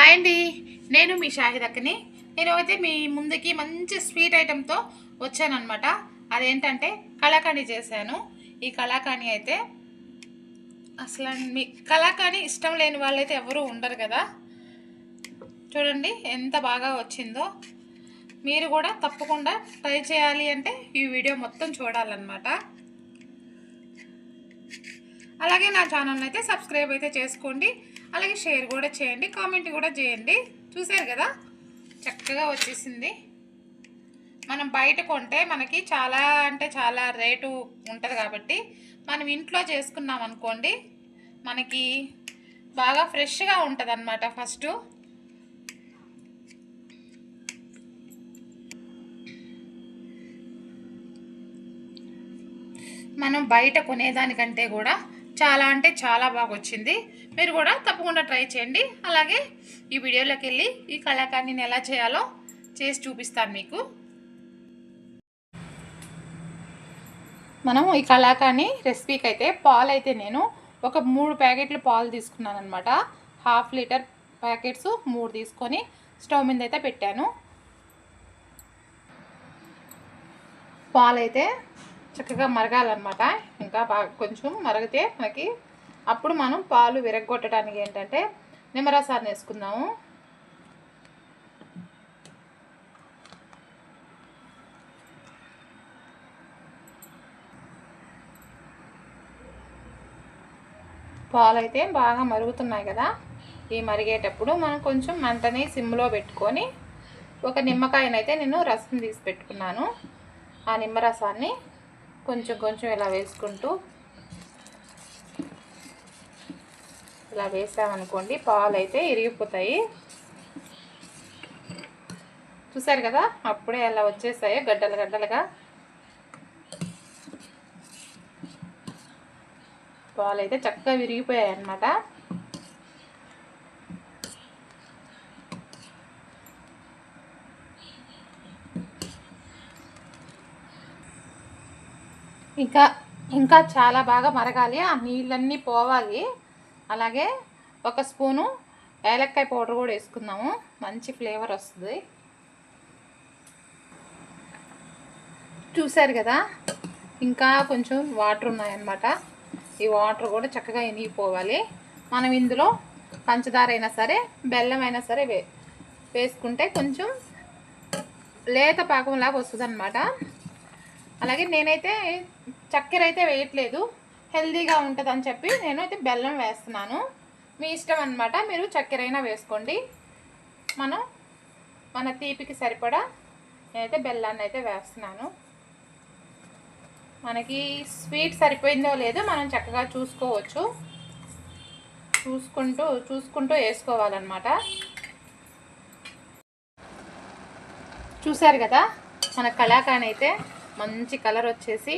Hi అండి. నేను మీ షాహిదక్కని నేను అయితే మీ ముందుకి మంచి స్వీట్ ఐటెంతో వచ్చానమాట అదేంటంటే కళాకాణి చేశాను. ఈ కళాకాణి అయితే అసలు మీ కళాకాణి ఇష్టం లేని వాళ్ళైతే ఎవరూ ఉండరు కదా. చూడండి ఎంత బాగా వచ్చిందో. మీరు కూడా తప్పకుండా ట్రై చేయాలి అంటే ఈ వీడియో మొత్తం చూడాలన్నమాట. అలాగే నా ఛానల్ అయితే సబ్స్క్రైబ్ అయితే చేసుకోండి. అలాగే షేర్ కూడా చేయండి కామెంట్ కూడా చేయండి. చూసారు కదా? చక్కగా వచ్చేసింది. మనం బయట కొంటే మనకి చాలా అంటే చాలా రేటు ఉంటుంది కాబట్టి మనం ఇంట్లో చేసుకున్నాం అనుకోండి మనకి బాగా ఫ్రెష్గా ఉంటుంది అనమాట ఫస్ట్. మనం బయట కొనేదానికంటే కూడా చాలా అంటే చాలా బాగా వచ్చింది మీరు కూడా తప్పకుండా ట్రై చేయండి. అలాగే ఈ వీడియోలోకి వెళ్ళి ఈ కళాకారిని ఎలా చేయాలో చేసి చూపిస్తాను మీకు. మనం ఈ కళాకాని రెసిపీకి అయితే పాలు అయితే నేను ఒక మూడు ప్యాకెట్లు పాలు తీసుకున్నాను అనమాట హాఫ్ లీటర్ ప్యాకెట్స్ మూడు తీసుకొని స్టవ్ మీద అయితే పెట్టాను. పాలైతే చక్కగా మరగాలన్నమాట. ఇంకా బాగా కొంచెం మరిగితే మనకి అప్పుడు మనం పాలు విరగొట్టడానికి ఏంటంటే నిమ్మరసాన్ని వేసుకుందాము. పాలు అయితే బాగా మరుగుతున్నాయి కదా. ఈ మరిగేటప్పుడు మనం కొంచెం మంటని సిమ్లో పెట్టుకొని ఒక నిమ్మకాయనైతే నేను రసం తీసి పెట్టుకున్నాను. ఆ నిమ్మరసాన్ని కొంచెం కొంచెం ఇలా వేసుకుంటూ ఇలా వేసామనుకోండి పాలు అయితే ఇరిగిపోతాయి. చూసారు కదా? అప్పుడే అలా వచ్చేసాయి గడ్డలు గడ్డలుగా. పాలు అయితే చక్కగా విరిగిపోయాయి అన్నమాట ఇంకా ఇంకా చాలా బాగా మరగాలి. ఆ నీళ్ళన్నీ పోవాలి. అలాగే ఒక స్పూను ఏలక్కాయ పౌడర్ కూడా వేసుకుందాము. మంచి ఫ్లేవర్ వస్తుంది. చూశారు కదా? ఇంకా కొంచెం వాటర్ ఉన్నాయన్నమాట. ఈ వాటర్ కూడా చక్కగా ఎనిగిపోవాలి మనం ఇందులో పంచదార అయినా సరే బెల్లం అయినా సరే వే వేసుకుంటే కొంచెం లేత పాకంలాగా వస్తుంది అనమాట అలాగే నేనైతే చక్కెర అయితే వేయట్లేదు. హెల్దీగా ఉంటుంది అని చెప్పి నేను అయితే బెల్లం వేస్తున్నాను. మీ ఇష్టం అనమాట మీరు చక్కెర అయినా వేసుకోండి. మనం మన తీపికి సరిపడా నేనైతే బెల్లాన్ని అయితే వేస్తున్నాను. మనకి స్వీట్ సరిపోయిందో లేదో మనం చక్కగా చూసుకోవచ్చు. చూసుకుంటూ చూసుకుంటూ వేసుకోవాలన్నమాట. చూసారు కదా? మన కళాకాన్ అయితే మంచి కలర్ వచ్చేసి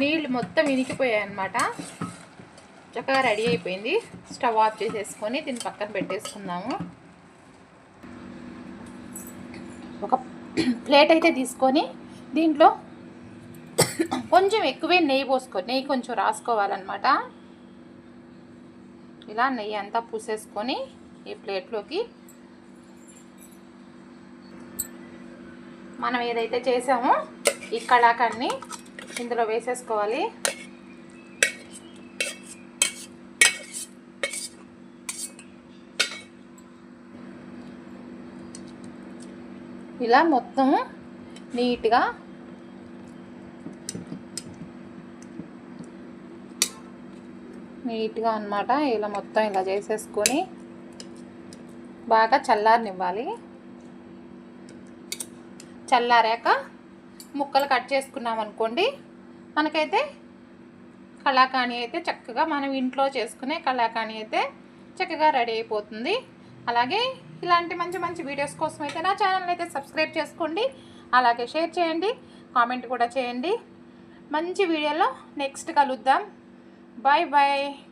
నీళ్ళు మొత్తం ఇనికిపోయాయి అనమాట చక్కగా రెడీ అయిపోయింది. స్టవ్ ఆఫ్ చేసేసుకొని దీన్ని పక్కన పెట్టేసుకుందాము. ఒక ప్లేట్ అయితే తీసుకొని దీంట్లో కొంచెం ఎక్కువే నెయ్యి పోసుకో నెయ్యి కొంచెం రాసుకోవాలన్నమాట. ఇలా నెయ్యి అంతా పూసేసుకొని ఈ ప్లేట్లోకి మనం ఏదైతే చేసామో ఈ కళాకాన్ని ఇందులో వేసేసుకోవాలి. ఇలా మొత్తం నీట్గా నీట్గా అనమాట ఇలా మొత్తం ఇలా చేసేసుకొని బాగా చల్లారనివ్వాలి. చల్లారాక ముక్కలు కట్ చేసుకున్నాం అనుకోండి మనకైతే కళాకాణి అయితే చక్కగా మనం ఇంట్లో చేసుకునే కళాకాణి అయితే చక్కగా రెడీ అయిపోతుంది. అలాగే ఇలాంటి మంచి మంచి వీడియోస్ కోసం అయితే నా ఛానల్ అయితే సబ్స్క్రైబ్ చేసుకోండి. అలాగే షేర్ చేయండి కామెంట్ కూడా చేయండి. మంచి వీడియోలో నెక్స్ట్ కలుద్దాం. Bye bye